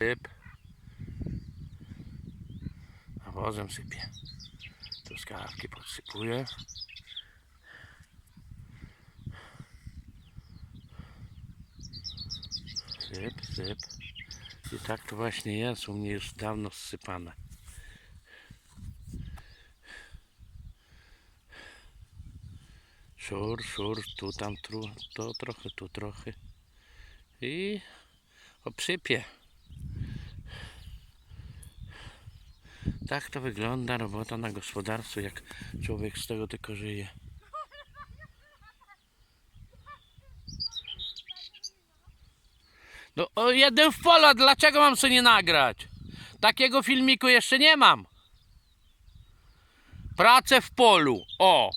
Syp. Nawozem sypie. Truskawki podsypuję. Syp, syp. I tak to właśnie jest, u mnie już dawno zsypane. Szur, szur, tu tam tru, to trochę, tu trochę. I obsypie. Tak to wygląda robota na gospodarstwie, jak człowiek z tego tylko żyje. No o jeden w pola, dlaczego mam sobie nie nagrać? Takiego filmiku jeszcze nie mam. Pracę w polu, o.